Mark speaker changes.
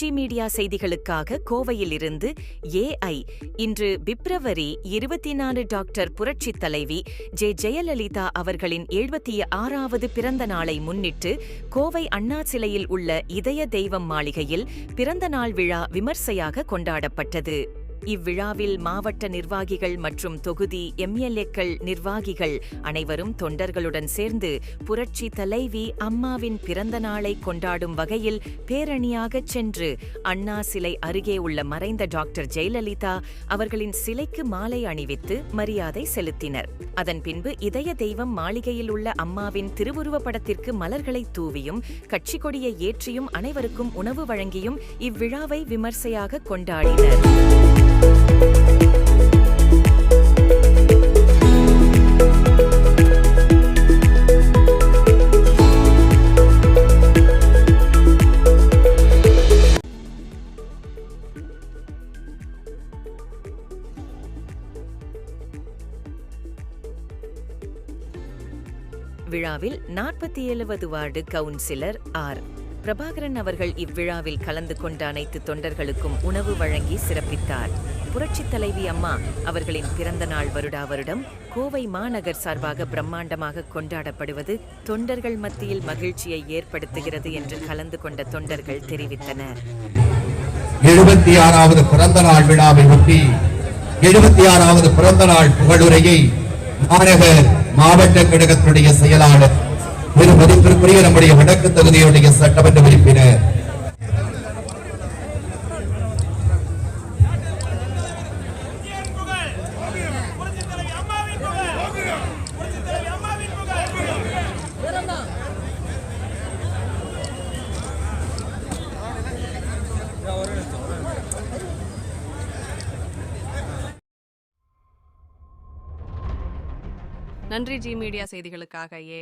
Speaker 1: MG media செய்திகளுக்காக கோவையில் இருந்து ஏஐ இன்று பிப்ரவரி இருபத்தி நாலு டாக்டர் புரட்சித் தலைவி ஜே. ஜெயலலிதா அவர்களின் எழுபத்தி ஆறாவது பிறந்த நாளை முன்னிட்டு கோவை அண்ணா சிலையில் உள்ள இதய தெய்வம் மாளிகையில் பிறந்த நாள் விழா விமர்சையாக கொண்டாடப்பட்டது. இவ்விழாவில் மாவட்ட நிர்வாகிகள் மற்றும் தொகுதி எம்எல்ஏக்கள் நிர்வாகிகள் அனைவரும் தொண்டர்களுடன் சேர்ந்து புரட்சி தலைவி அம்மாவின் பிறந்த நாளை கொண்டாடும் வகையில் பேரணியாகச் சென்று அண்ணா சிலை அருகே உள்ள மறைந்த டாக்டர் ஜெயலலிதா அவர்களின் சிலைக்கு மாலை அணிவித்து மரியாதை செலுத்தினர். அதன் பின்பு இதய தெய்வம் மாளிகையில் உள்ள அம்மாவின் திருவுருவப்படத்திற்கு மலர்களை தூவியும் கட்சி கொடியை ஏற்றியும் அனைவருக்கும் உணவு வழங்கியும் இவ்விழாவை விமர்சையாக கொண்டாடினர். விழாவில் நாற்பத்தி ஏழுவது வார்டு கவுன்சிலர் ஆர். பிரபாகரன் அவர்கள் இவ்விழாவில் கலந்து கொண்ட அனைத்து தொண்டர்களுக்கும் உணவு வழங்கி சிறப்பித்தார். புரட்சித் தலைவி அம்மா அவர்களின் பிறந்த நாள் வருடா வருடம் கோவை மாநகர் சார்பாக பிரம்மாண்டமாக கொண்டாடப்படுவது தொண்டர்கள் மத்தியில் மகிழ்ச்சியை ஏற்படுத்துகிறது என்று கலந்து கொண்ட தொண்டர்கள் தெரிவித்தனர்.
Speaker 2: எழுபத்தி ஆறாவது பிறந்த நாள் விழாவை ஒட்டி எழுபத்தி ஆறாவது பிறந்த நாள் புகழுரையை மாநகர் மாவட்ட கழகத்துடைய செயலாளர் திரு மதிப்பிற்குரிய நம்முடைய வடக்கு தொகுதியுடைய சட்டமன்ற உறுப்பினர்.
Speaker 3: நன்றி ஜி மீடியா செய்திகளுக்காக ஏ